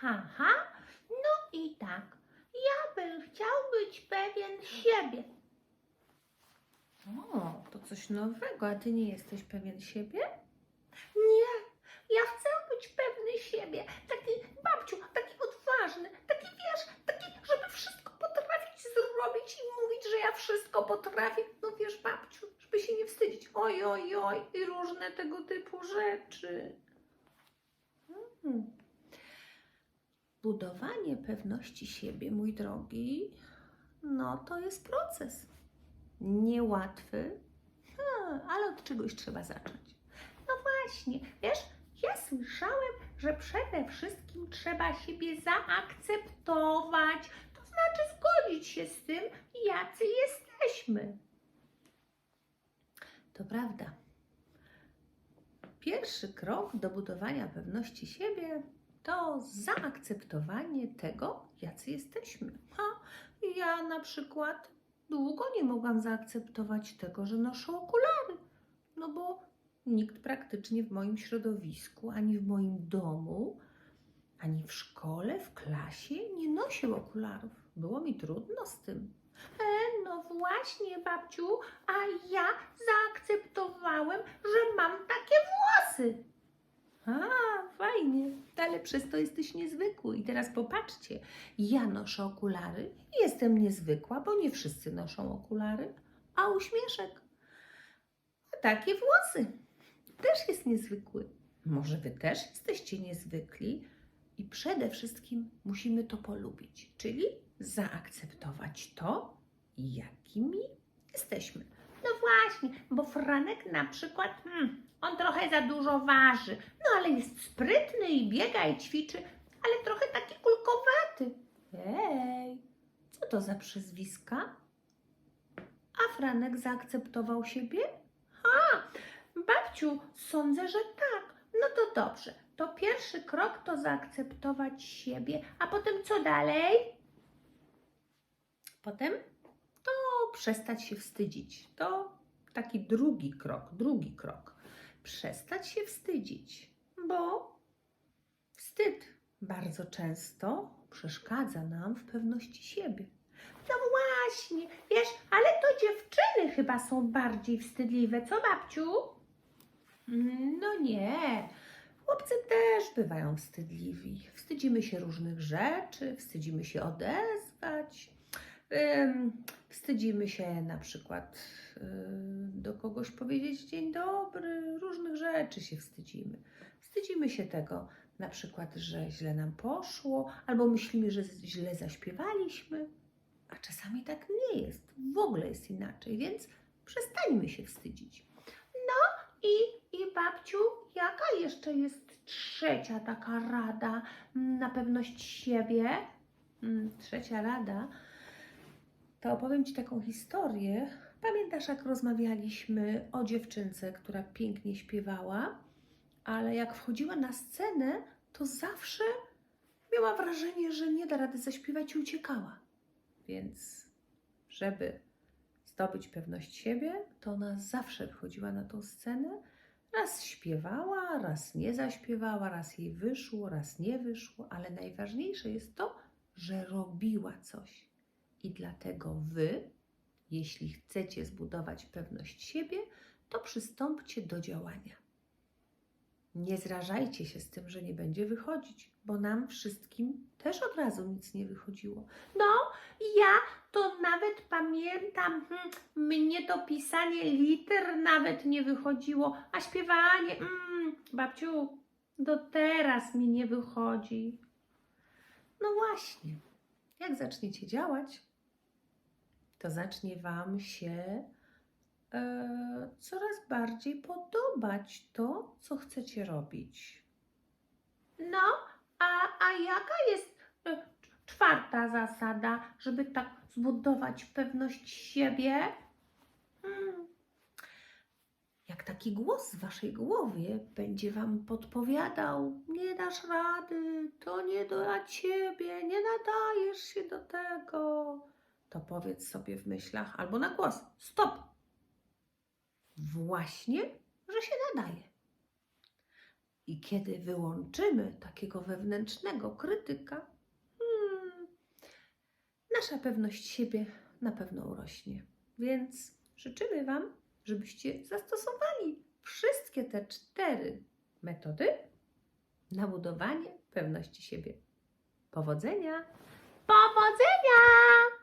ha, ha. No i tak, ja bym chciał być pewien siebie. O, to coś nowego, a ty nie jesteś pewien siebie? Nie, ja chcę być pewny siebie. Taki babciu, taki odważny, taki wiesz, taki, żeby wszystko potrafić zrobić i mówić, że ja wszystko potrafię. No wiesz, babciu, żeby się nie wstydzić. Oj, oj, oj, i różne tego typu rzeczy. Hmm. Budowanie pewności siebie, mój drogi, no to jest proces. Niełatwy, ha, ale od czegoś trzeba zacząć. No właśnie, wiesz, ja słyszałem, że przede wszystkim trzeba siebie zaakceptować, to znaczy zgodzić się z tym, jacy jesteśmy. To prawda. Pierwszy krok do budowania pewności siebie to zaakceptowanie tego, jacy jesteśmy. Ha, ja na przykład długo nie mogłam zaakceptować tego, że noszę okulary. No bo nikt praktycznie w moim środowisku, ani w moim domu, ani w szkole, w klasie nie nosił okularów. Było mi trudno z tym. E, no właśnie, babciu, a ja zaakceptowałem, że mam takie włosy. A, fajnie, ale przez to jesteś niezwykły. I teraz popatrzcie, ja noszę okulary. I jestem niezwykła, bo nie wszyscy noszą okulary, a uśmieszek. A takie włosy. Też jest niezwykły. Może wy też jesteście niezwykli? I przede wszystkim musimy to polubić, czyli zaakceptować to, jakimi jesteśmy. No właśnie, bo Franek na przykład, hmm, on trochę za dużo waży, no ale jest sprytny i biega i ćwiczy, ale trochę taki kulkowaty. Ej, co to za przyzwiska? A Franek zaakceptował siebie? Babciu, sądzę, że tak. No to dobrze. To pierwszy krok to zaakceptować siebie, a potem co dalej? Potem przestać się wstydzić. To taki drugi krok, drugi krok. Przestać się wstydzić, bo wstyd bardzo często przeszkadza nam w pewności siebie. No właśnie, wiesz, ale to dziewczyny chyba są bardziej wstydliwe, co babciu? No nie. Chłopcy też bywają wstydliwi. Wstydzimy się różnych rzeczy, wstydzimy się odezwać. Ym, Wstydzimy się na przykład y, do kogoś powiedzieć dzień dobry, różnych rzeczy się wstydzimy. Wstydzimy się tego na przykład, że źle nam poszło, albo myślimy, że źle zaśpiewaliśmy, a czasami tak nie jest. W ogóle jest inaczej, więc przestańmy się wstydzić. I, I babciu, jaka jeszcze jest trzecia taka rada na pewność siebie? Mm, Trzecia rada, to opowiem Ci taką historię. Pamiętasz, jak rozmawialiśmy o dziewczynce, która pięknie śpiewała, ale jak wchodziła na scenę, to zawsze miała wrażenie, że nie da rady zaśpiewać i uciekała. Więc, żeby zdobyć pewność siebie, to ona zawsze wychodziła na tą scenę. Raz śpiewała, raz nie zaśpiewała, raz jej wyszło, raz nie wyszło, ale najważniejsze jest to, że robiła coś. I dlatego wy, jeśli chcecie zbudować pewność siebie, to przystąpcie do działania. Nie zrażajcie się z tym, że nie będzie wychodzić, bo nam wszystkim też od razu nic nie wychodziło. No, ja to nawet pamiętam, hmm, mnie to pisanie liter nawet nie wychodziło, a śpiewanie, mm, babciu, do teraz mi nie wychodzi. No właśnie, jak zaczniecie działać, to zacznie Wam się e, coraz bardziej podobać to, co chcecie robić. No, a, a jaka jest e, czwarta zasada, żeby tak zbudować pewność siebie? Hmm, Jak taki głos w Waszej głowie będzie Wam podpowiadał: Nie dasz rady, to nie dla Ciebie, nie nadajesz się do tego, to powiedz sobie w myślach albo na głos: Stop! Właśnie, że się nadaje. I kiedy wyłączymy takiego wewnętrznego krytyka, hmm, nasza pewność siebie na pewno urośnie. Więc życzymy Wam, żebyście zastosowali wszystkie te cztery metody na budowanie pewności siebie. Powodzenia! Powodzenia!